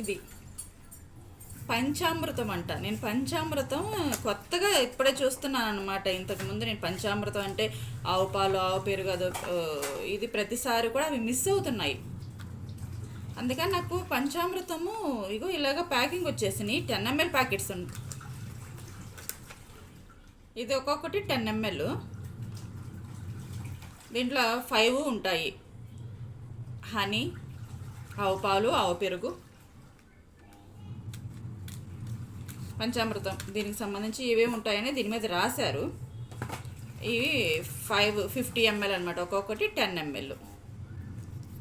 ఇది. పంచామృతం అంట. నేను పంచామృతం కొత్తగా ఇప్పుడే చూస్తున్నాను అనమాట ఇంతకుముందు నేను పంచామృతం అంటే ఆవు పాలు ఆవు పెరుగు అదో ఇది ప్రతిసారి కూడా అవి మిస్ అవుతున్నాయి. అందుకని నాకు పంచామృతము ఇగో ఇలాగ ప్యాకింగ్ వచ్చేసినాయి. టెన్ ఎంఎల్ ప్యాకెట్స్ ఉంటాయి ఇది ఒక్కొక్కటి టెన్ ఎంఎల్. దీంట్లో ఫైవ్ ఉంటాయి. హనీ ఆవు పాలు ఆవు పెరుగు. పంచామృతం. దీనికి సంబంధించి ఇవే ఉంటాయని దీని మీద రాశారు. ఇవి ఫైవ్ ఫిఫ్టీ ఎంఎల్ అనమాట ఒక్కొక్కటి టెన్ ఎంఎల్.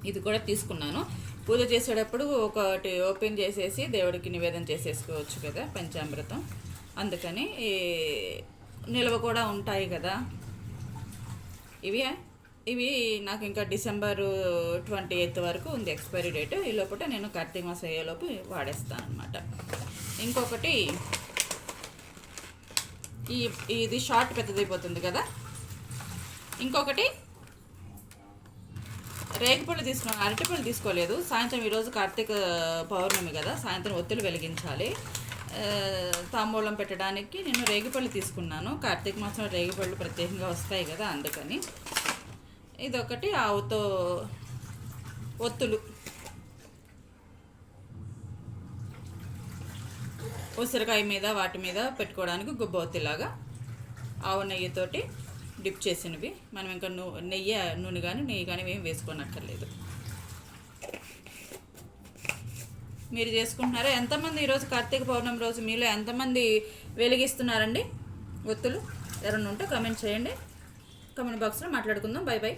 ఇది కూడా తీసుకున్నాను. పూజ చేసేటప్పుడు ఒకటి ఓపెన్ చేసేసి దేవుడికి నివేదన చేసేసుకోవచ్చు కదా పంచామృతం. అందుకని ఈ నిల్వ కూడా ఉంటాయి కదా. ఇవి ఇవి నాకు ఇంకా డిసెంబర్ ట్వంటీ ఎయిత్ వరకు ఉంది. Expiry date. ఈ లోపల నేను కార్తీక మాసం అయ్యేలోపు వాడేస్తాను అనమాట ఇంకొకటి ఈ ఇది షార్ట్ పెద్దదైపోతుంది కదా. ఇంకొకటి రేగిపళ్ళు తీసుకున్నాను అరటిపళ్ళు తీసుకోలేదు. సాయంత్రం ఈరోజు కార్తీక పౌర్ణమి కదా సాయంత్రం ఒత్తులు వెలిగించాలి. తాంబూలం పెట్టడానికి నేను రేగిపళ్ళు తీసుకున్నాను. కార్తీక మాసంలో రేగిపళ్ళు ప్రత్యేకంగా వస్తాయి కదా అందుకని. ఇదొకటి ఆవుతో ఒత్తులు. ఉసిరికాయ మీద వాటి మీద పెట్టుకోవడానికి గుబ్బ ఆవు నెయ్యితోటి డిప్ చేసినవి. మనం ఇంకా నూ నెయ్యి నూనె కానీ నెయ్యి కానీ ఏం వేసుకోనక్కర్లేదు. మీరు చేసుకుంటున్నారా? ఎంతమంది ఈరోజు కార్తీక పౌర్ణమి రోజు మీలో ఎంతమంది వెలిగిస్తున్నారండి? ఒత్తులు? ఎవరన్నా ఉంటే కమెంట్ చేయండి. కమెంట్ బాక్స్లో మాట్లాడుకుందాం. By by